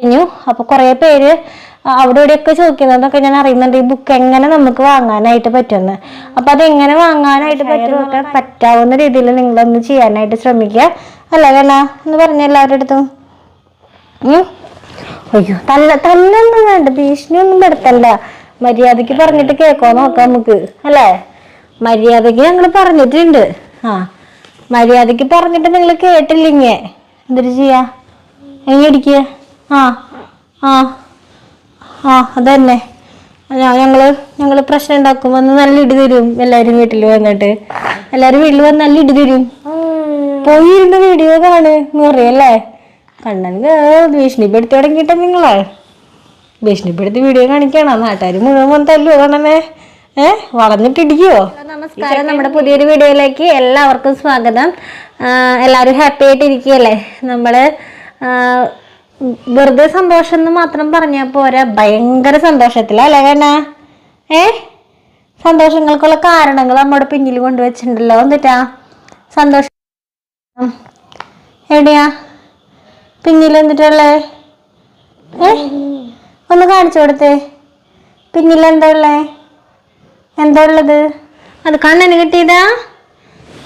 കഴിഞ്ഞു. അപ്പൊ കുറെ പേര് അവിടെ ഇവിടെയൊക്കെ ചോദിക്കുന്നതൊക്കെ ഞാൻ അറിയുന്നുണ്ട്. ഈ ബുക്ക് എങ്ങനെ നമുക്ക് വാങ്ങാനായിട്ട് പറ്റുമെന്ന് അപ്പൊ അത് എങ്ങനെ വാങ്ങാനായിട്ട് പറ്റുമൊക്കെ പറ്റാവുന്ന രീതിയിൽ നിങ്ങളൊന്ന് ചെയ്യാനായിട്ട് ശ്രമിക്കുക. അല്ല വേണ? എന്ന് പറഞ്ഞ എല്ലാവരുടെ അടുത്തും? അയ്യോ തല്ല തല്ലൊന്നും വേണ്ട. ഭീഷണി ഒന്നും പെടുത്തല്ല മര്യാദയ്ക്ക് പറഞ്ഞിട്ട് കേക്കോ നോക്കാം നമുക്ക്. അല്ലേ? മര്യാദയ്ക്ക് ഞങ്ങൾ പറഞ്ഞിട്ടുണ്ട്. ആ മര്യാദയ്ക്ക് പറഞ്ഞിട്ട് നിങ്ങൾ കേട്ടില്ലിങ്ങേ എന്തൊരു ചെയ്യാ? എങ്ങനെ ഇരിക്കുക ആ ആ ആ അതന്നെ. ഞങ്ങൾ ഞങ്ങൾ പ്രശ്നം ഉണ്ടാക്കും വന്ന് നല്ല ഇടി തരും എല്ലാരും വീട്ടിൽ വന്നിട്ട്. എല്ലാരും വീട്ടിൽ വന്ന് നല്ല ഇടി തരും. പോയി ഇരുന്ന് വീഡിയോ കാണ് എന്ന് പറയല്ലേ കണ്ണൻ ഭീഷണിപ്പെടുത്തി തുടങ്ങിയിട്ട് നിങ്ങളെ. ഭീഷണിപ്പെടുത്തി വീഡിയോ കാണിക്കണോ നാട്ടുകാർ മുഴുവൻ വന്ന് തല്ലുവോ കണ്ണനെ? ഏ വളഞ്ഞിട്ടിടിക്കുവോ നമസ്കാരം. നമ്മുടെ പുതിയൊരു വീഡിയോയിലേക്ക് എല്ലാവർക്കും സ്വാഗതം. എല്ലാവരും ഹാപ്പി ആയിട്ടിരിക്കുകയല്ലേ? നമ്മൾ വെറുതെ സന്തോഷം എന്ന് മാത്രം പറഞ്ഞാൽ പോരാ. ഭയങ്കര സന്തോഷത്തിലല്ലേ കണ്ണ? ഏ? സന്തോഷങ്ങൾക്കുള്ള കാരണങ്ങൾ നമ്മുടെ പിന്നിൽ കൊണ്ടുവച്ചിട്ടുണ്ടല്ലോ. എന്നിട്ടാ സന്തോഷം. എവിടെയാ? പിന്നിൽ എന്നിട്ടല്ലേ ഏ? ഒന്ന് കാണിച്ചു കൊടുത്തേ. പിന്നിൽ എന്താ ഉള്ളേ? എന്താ ഉള്ളത്? അത് കണ്ണന് കിട്ടിയതാ?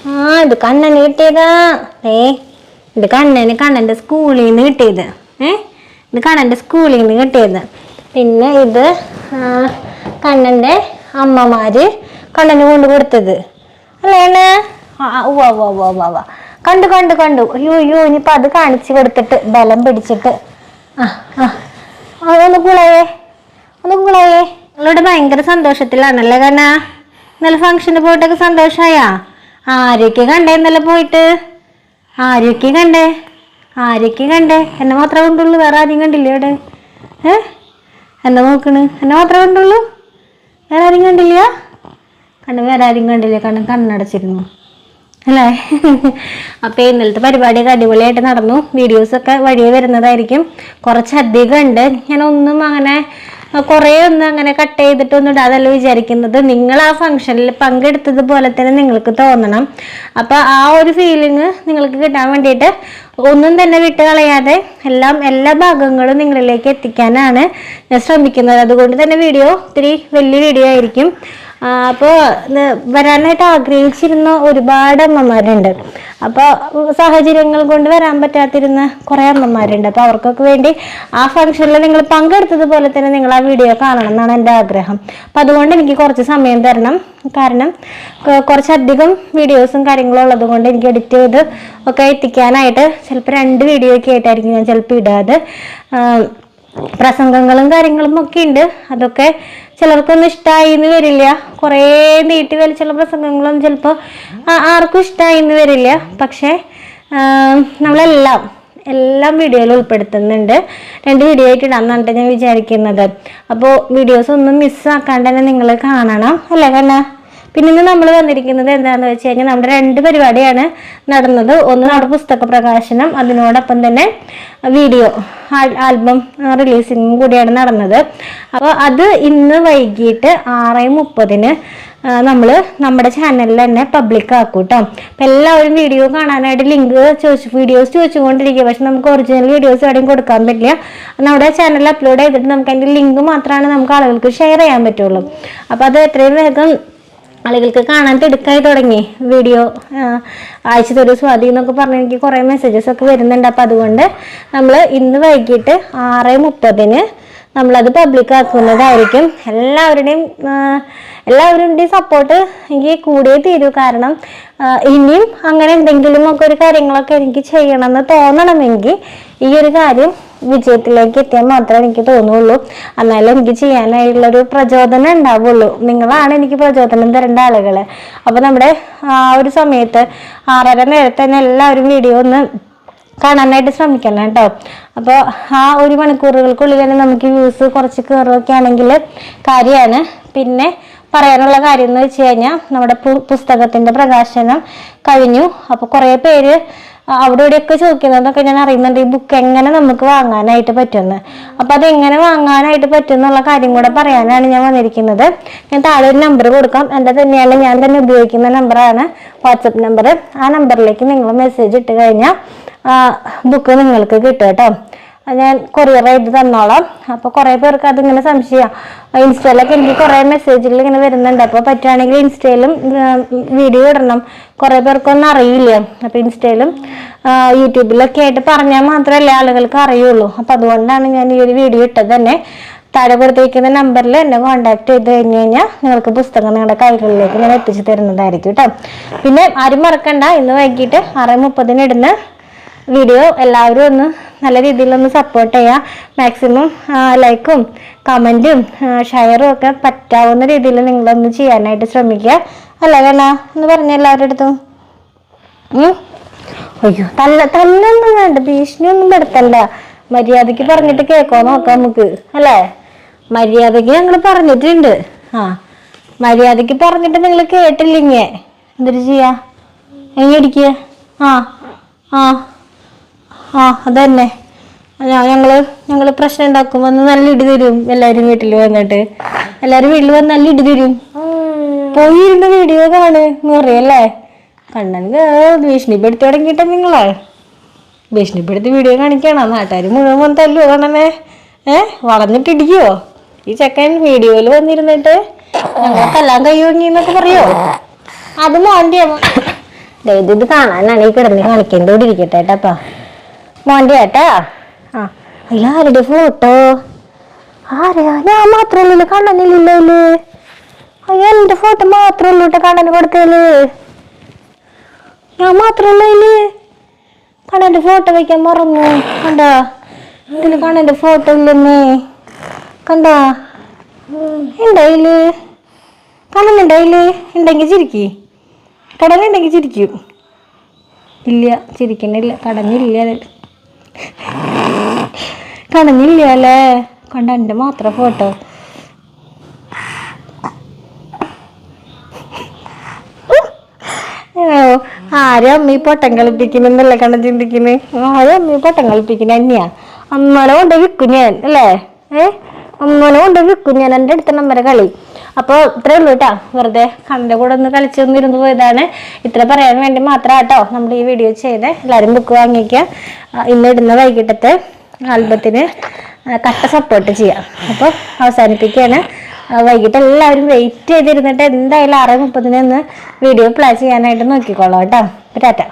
ആ ഇത് കണ്ണന് കിട്ടിയതാ. ഏ ഇത് കണ്ണന് കണ്ണന്റെ സ്കൂളിൽ നിന്ന് കിട്ടിയത്. ഏ? ഇത് കണ്ണന്റെ സ്കൂളിൽ നിന്ന് കിട്ടിയത്. പിന്നെ ഇത് കണ്ണന്റെ അമ്മമാര് കണ്ണന് കൊണ്ട് കൊടുത്തത്. അല്ലേ അണ്ണേ? ആ ആ, ഉവ്വ കണ്ടു കണ്ടു കണ്ടു. അയ്യോ അയ്യോ ഇനിയിപ്പോൾ അത് കാണിച്ചു കൊടുത്തിട്ട് ബലം പിടിച്ചിട്ട്. ആ ആ. ആ, ഒന്ന് കുളയേ. ഒന്ന് കുളയേ. നിങ്ങളോട് ഭയങ്കര സന്തോഷത്തിലാണല്ലേ കണ്ണ? ഇന്നലെ ഫംഗ്ഷന് പോയിട്ടൊക്കെ സന്തോഷമായാ ആരൊക്കെ കണ്ടേ ഇന്നലെ പോയിട്ട്? ആരൊക്കെ കണ്ടേ? ആരൊക്കെ കണ്ടേ. എന്നെ മാത്രമേ കണ്ടുള്ളൂ. വേറെ ആരും കണ്ടില്ലേ ഇവിടെ ഏ? എന്നെ നോക്കണ്. എന്നെ മാത്രമേ കണ്ടുള്ളൂ. വേറെ ആരും കണ്ടില്ല? കണ്ണ് വേറെ ആരും കണ്ടില്ല. കണ്ണ് കണ്ണടച്ചിരുന്നു. അല്ലേ? അപ്പോൾ ഇന്നലത്തെ പരിപാടിയൊക്കെ അടിപൊളിയായിട്ട് നടന്നു. വീഡിയോസൊക്കെ വഴിയെ വരുന്നതായിരിക്കും. കുറച്ചധികം ഉണ്ട്. ഞാനൊന്നും അങ്ങനെ കുറേ ഒന്നും അങ്ങനെ കട്ട് ചെയ്തിട്ടൊന്നും ഇടാതല്ല വിചാരിക്കുന്നത്. നിങ്ങൾ ആ ഫംഗ്ഷനിൽ പങ്കെടുത്തതുപോലെ തന്നെ നിങ്ങൾക്ക് തോന്നണം. അപ്പോൾ ആ ഒരു ഫീലിംഗ് നിങ്ങൾക്ക് കിട്ടാൻ വേണ്ടിയിട്ട് ഒന്നും തന്നെ വിട്ട് കളയാതെ എല്ലാം എല്ലാ ഭാഗങ്ങളും നിങ്ങളിലേക്ക് എത്തിക്കാനാണ് ഞാൻ ശ്രമിക്കുന്നത്. അതുകൊണ്ട് തന്നെ വീഡിയോ ഒത്തിരി വലിയ വീഡിയോ ആയിരിക്കും. അപ്പോൾ വരാനായിട്ട് ആഗ്രഹിച്ചിരുന്ന ഒരുപാട് അമ്മമാരുണ്ട്. അപ്പോൾ സാഹചര്യങ്ങൾ കൊണ്ട് വരാൻ പറ്റാതിരുന്ന കുറേ അമ്മമാരുണ്ട്. അപ്പോൾ അവർക്കൊക്കെ വേണ്ടി ആ ഫംഗ്ഷനിൽ നിങ്ങൾ പങ്കെടുത്തതുപോലെ തന്നെ നിങ്ങൾ ആ വീഡിയോ കാണണം എന്നാണ് എന്റെ ആഗ്രഹം. അപ്പം അതുകൊണ്ട് എനിക്ക് കുറച്ച് സമയം തരണം. കാരണം കുറച്ചധികം വീഡിയോസും കാര്യങ്ങളും ഉള്ളത് കൊണ്ട് എനിക്ക് എഡിറ്റ് ചെയ്ത് ഒക്കെ എത്തിക്കാനായിട്ട് ചിലപ്പോൾ രണ്ട് വീഡിയോ ഒക്കെ ആയിട്ടായിരിക്കും ഞാൻ ചിലപ്പോൾ ഇടാതെ പ്രസംഗങ്ങളും കാര്യങ്ങളും ഒക്കെ ഉണ്ട്. അതൊക്കെ ചിലർക്കൊന്നും ഇഷ്ടമായി എന്ന് വരില്ല. കുറേ നീട്ടി വലിച്ചുള്ള പ്രസംഗങ്ങളൊന്നും ചിലപ്പോൾ ആർക്കും ഇഷ്ടമായി എന്ന് വരില്ല. പക്ഷേ നമ്മളെല്ലാം എല്ലാം വീഡിയോയിൽ ഉൾപ്പെടുത്തുന്നുണ്ട്. രണ്ട് വീഡിയോ ആയിട്ട് ഇടാന്നാണ് ഞാൻ വിചാരിക്കുന്നത്. അപ്പോൾ വീഡിയോസ് ഒന്നും മിസ്സാക്കാണ്ട് തന്നെ നിങ്ങൾ കാണണം. അല്ലേ കണ്ണ? പിന്നെ ഇന്ന് നമ്മൾ വന്നിരിക്കുന്നത് എന്താണെന്ന് വെച്ച് കഴിഞ്ഞാൽ നമ്മുടെ രണ്ട് പരിപാടിയാണ് നടന്നത്. ഒന്ന് നമ്മുടെ പുസ്തക പ്രകാശനം അതിനോടൊപ്പം തന്നെ വീഡിയോ ആൽബം റിലീസിങ്ങും കൂടിയാണ് നടന്നത്. അപ്പോൾ അത് ഇന്ന് വൈകിട്ട് ആറ് മുപ്പതിന് നമ്മൾ നമ്മുടെ ചാനലിൽ തന്നെ പബ്ലിക് ആക്കും കേട്ടോ അപ്പം എല്ലാവരും വീഡിയോ കാണാനായിട്ട് ലിങ്ക് ചോദിച്ചു വീഡിയോസ് ചോദിച്ചുകൊണ്ടിരിക്കുക. പക്ഷെ നമുക്ക് ഒറിജിനൽ വീഡിയോസ് എവിടെയും കൊടുക്കാൻ പറ്റില്ല. നമ്മുടെ ചാനലിൽ അപ്ലോഡ് ചെയ്തിട്ട് നമുക്ക് അതിന്റെ ലിങ്ക് മാത്രമാണ് നമുക്ക് ആളുകൾക്ക് ഷെയർ ചെയ്യാൻ പറ്റുള്ളൂ. അപ്പോൾ അത് എത്രയും വേഗം ആളുകൾക്ക് കാണാൻ തിടുക്കായി തുടങ്ങി വീഡിയോ അയച്ചു തരൂ സ്വാതി എന്നൊക്കെ പറഞ്ഞ് എനിക്ക് കുറേ മെസ്സേജസ് ഒക്കെ വരുന്നുണ്ട്. അപ്പം അതുകൊണ്ട് നമ്മൾ ഇന്ന് വൈകിട്ട് ആറ് മുപ്പതിന് നമ്മളത് പബ്ലിക് ആക്കുന്നതായിരിക്കും. എല്ലാവരുടെയും എല്ലാവരുടെയും സപ്പോർട്ട് എനിക്ക് കൂടിയേ തീരൂ. കാരണം ഇനിയും അങ്ങനെ എന്തെങ്കിലുമൊക്കെ ഒരു കാര്യങ്ങളൊക്കെ എനിക്ക് ചെയ്യണമെന്ന് തോന്നണമെങ്കിൽ ഈ ഒരു കാര്യം വിജയത്തിലേക്ക് എത്തിയാൽ മാത്രമേ എനിക്ക് തോന്നുള്ളൂ. എന്നാലും എനിക്ക് ചെയ്യാനായിട്ടുള്ളൊരു പ്രചോദനം ഉണ്ടാവുള്ളൂ. നിങ്ങളാണ് എനിക്ക് പ്രചോദനം തരേണ്ട ആളുകൾ അപ്പോൾ നമ്മുടെ ആ ഒരു സമയത്ത് ആറര നേരത്തെ തന്നെ എല്ലാവരും വീഡിയോ ഒന്ന് കാണാനായിട്ട് ശ്രമിക്കണം കേട്ടോ. അപ്പോൾ ആ ഒരു മണിക്കൂറുകൾക്കുള്ളിൽ തന്നെ നമുക്ക് വ്യൂസ് കുറച്ച് കയറുകയൊക്കെ ആണെങ്കിൽ കാര്യമാണ്. പിന്നെ പറയാനുള്ള കാര്യം എന്ന് വെച്ച് കഴിഞ്ഞാൽ നമ്മുടെ പുസ്തകത്തിന്റെ പ്രകാശനം കഴിഞ്ഞു. അപ്പോൾ കുറേ പേര് അവിടെ ഇവിടെയൊക്കെ ചോദിക്കുന്നതൊക്കെ ഞാൻ അറിയുന്നുണ്ട്. ഈ ബുക്ക് എങ്ങനെ നമുക്ക് വാങ്ങാനായിട്ട് പറ്റുമെന്ന് അപ്പം അത് എങ്ങനെ വാങ്ങാനായിട്ട് പറ്റും എന്നുള്ള കാര്യം കൂടെ പറയാനാണ് ഞാൻ വന്നിരിക്കുന്നത്. ഞാൻ താഴെ ഒരു നമ്പർ കൊടുക്കാം. എന്റെ തന്നെയാണ് ഞാൻ തന്നെ ഉപയോഗിക്കുന്ന നമ്പറാണ് വാട്സപ്പ് നമ്പർ ആ നമ്പറിലേക്ക് നിങ്ങൾ മെസ്സേജ് ഇട്ട് കഴിഞ്ഞാൽ ബുക്ക് നിങ്ങൾക്ക് കിട്ടും കേട്ടോ. ഞാൻ കൊറിയർ ആയിട്ട് തന്നോളാം. അപ്പോൾ കുറേ പേർക്ക് അതിങ്ങനെ സംശയമാണ് ഇൻസ്റ്റയിലൊക്കെ എനിക്ക് കുറേ മെസ്സേജുകൾ ഇങ്ങനെ വരുന്നുണ്ട്. അപ്പോൾ പറ്റുവാണെങ്കിൽ ഇൻസ്റ്റയിലും വീഡിയോ ഇടണം. കുറേ പേർക്കൊന്നും അറിയില്ല. അപ്പോൾ ഇൻസ്റ്റയിലും യൂട്യൂബിലൊക്കെ ആയിട്ട് പറഞ്ഞാൽ മാത്രമല്ലേ ആളുകൾക്ക് അറിയുള്ളൂ. അപ്പോൾ അതുകൊണ്ടാണ് ഞാൻ ഈ ഒരു വീഡിയോ ഇട്ടത് തന്നെ. താഴെ കൊടുത്തിരിക്കുന്ന നമ്പറിൽ എന്നെ കോൺടാക്ട് ചെയ്ത് കഴിഞ്ഞ് കഴിഞ്ഞാൽ നിങ്ങൾക്ക് പുസ്തകം നിങ്ങളുടെ കൈകളിലേക്ക് ഞാൻ എത്തിച്ചു തരുന്നതായിരിക്കും കേട്ടോ പിന്നെ ആരും മറക്കണ്ട. ഇന്ന് വൈകിട്ട് ആറ് മുപ്പതിന് ഇടുന്ന വീഡിയോ എല്ലാവരും ഒന്ന് നല്ല രീതിയിലൊന്ന് സപ്പോർട്ട് ചെയ്യുക മാക്സിമം ലൈക്കും കമന്റും ഷെയറും ഒക്കെ പറ്റാവുന്ന രീതിയിൽ നിങ്ങളൊന്ന് ചെയ്യാനായിട്ട് ശ്രമിക്കുക. അല്ലേ വേണ? എന്ന് പറഞ്ഞ എല്ലാവരുടെ അടുത്തും? അയ്യോ തല്ല തല്ലൊന്നും വേണ്ട ഭീഷണിയൊന്നും പെടുത്തണ്ട. മര്യാദയ്ക്ക് പറഞ്ഞിട്ട് കേക്കോ നോക്കാം നമുക്ക് അല്ലേ? മര്യാദയ്ക്ക് ഞങ്ങൾ പറഞ്ഞിട്ടുണ്ട്. ആ മര്യാദയ്ക്ക് പറഞ്ഞിട്ട് നിങ്ങൾ കേട്ടില്ലിങ്ങേ എന്തൊരു ചെയ്യാ? എങ്ങനെ ആ ആ. ആ അതന്നെ. തന്നെ ഞങ്ങൾ ഞങ്ങൾ പ്രശ്നം ഉണ്ടാക്കും വന്ന് നല്ല ഇടി തരും എല്ലാരും വീട്ടിൽ വന്നിട്ട്. എല്ലാരും വീട്ടിൽ വന്ന് നല്ല ഇടി തരും. പോയി ഇരുന്ന് വീഡിയോ കാണ് എന്ന് പറയല്ലേ? കണ്ണൻ ഭീഷണിപ്പെടുത്തി തുടങ്ങിയിട്ട നിങ്ങളെ. ഭീഷണിപ്പെടുത്തി വീഡിയോ കാണിക്കണോ? നാട്ടുകാർ മുഴുവൻ വന്ന് തല്ലുവോ കണ്ണനെ? ഏ വളഞ്ഞിട്ട് ഇടിക്കുവോ ഈ ചെക്കൻ വീഡിയോയിൽ വന്നിരുന്നിട്ട് ഞങ്ങൾക്കെല്ലാം തല്ലാൻ എന്നൊക്കെ പറയോ? അത് മോന്റെ ഇത് കാണാനാണ് ഈ കിടന്ന് കാണിക്കേണ്ടോട് ഇരിക്കട്ടെ ഏട്ടാ മോന്റെ ഏട്ടാ ആ. ആരുടെ ഫോട്ടോ. ആരെയാ ഞാൻ മാത്രമല്ലല്ലോ കണ്ണനില്ലല്ലോ അയ്യോ എന്റെ ഫോട്ടോ മാത്രമല്ല കേട്ടോ കണ്ണന് കൊടുത്തതിൽ ഞാൻ മാത്രമല്ല ഇതിൽ കണ്ണന്റെ ഫോട്ടോ വെക്കാൻ മറന്നു. കണ്ടാ? ഇതിൽ കണ്ണന്റെ ഫോട്ടോ ഇല്ലെന്നേ. കണ്ടാ? ഉണ്ടായിൽ കണ്ണനുണ്ടായില്ലേ ഉണ്ടെങ്കിൽ ചിരിക്കി. കടന്നുണ്ടെങ്കിൽ ചിരിക്കും. ഇല്ല ചിരിക്കണില്ല. കടന്നില്ല അതിൽ കടന്നില്ല അല്ലേ? കണ്ട മാത്രം ഫോട്ടോ. ആരും അമ്മ പൊട്ടം കളിപ്പിക്കുന്നെന്നല്ല കണ്ണ ചിന്തിക്കുന്നത് ആരും അമ്മ പൊട്ടം കളിപ്പിക്കുന്ന തന്നെയാ. അമ്മനെ കൊണ്ട് വിൽക്കും ഞാൻ അല്ലേ? ഏ? അമ്മനെ കൊണ്ട് വിൽക്കും ഞാൻ എന്റെ അടുത്ത നമ്മരെ കളി. അപ്പോൾ ഇത്രേ ഉള്ളൂ കേട്ടോ വെറുതെ കണ്ണിന്റെ കൂടെ ഒന്ന് കളിച്ചു ഇരുന്ന് പോയതാണ്. ഇത്ര പറയാൻ വേണ്ടി മാത്രം കേട്ടോ നമ്മൾ ഈ വീഡിയോ ചെയ്ത്. എല്ലാവരും ബുക്ക് വാങ്ങിക്കുക ഇന്ന് ഇടുന്ന വൈകിട്ടത്തെ ആൽബത്തിന് കട്ട സപ്പോർട്ട് ചെയ്യാം. അപ്പോൾ അവസാനിപ്പിക്കുകയാണ് വൈകിട്ട് എല്ലാവരും വെയിറ്റ് ചെയ്തിരുന്നിട്ട് എന്തായാലും ആറ് മുപ്പതിനൊന്ന് വീഡിയോ പ്ലേ ചെയ്യാനായിട്ട് നോക്കിക്കോളാം കേട്ടോ ടാറ്റ.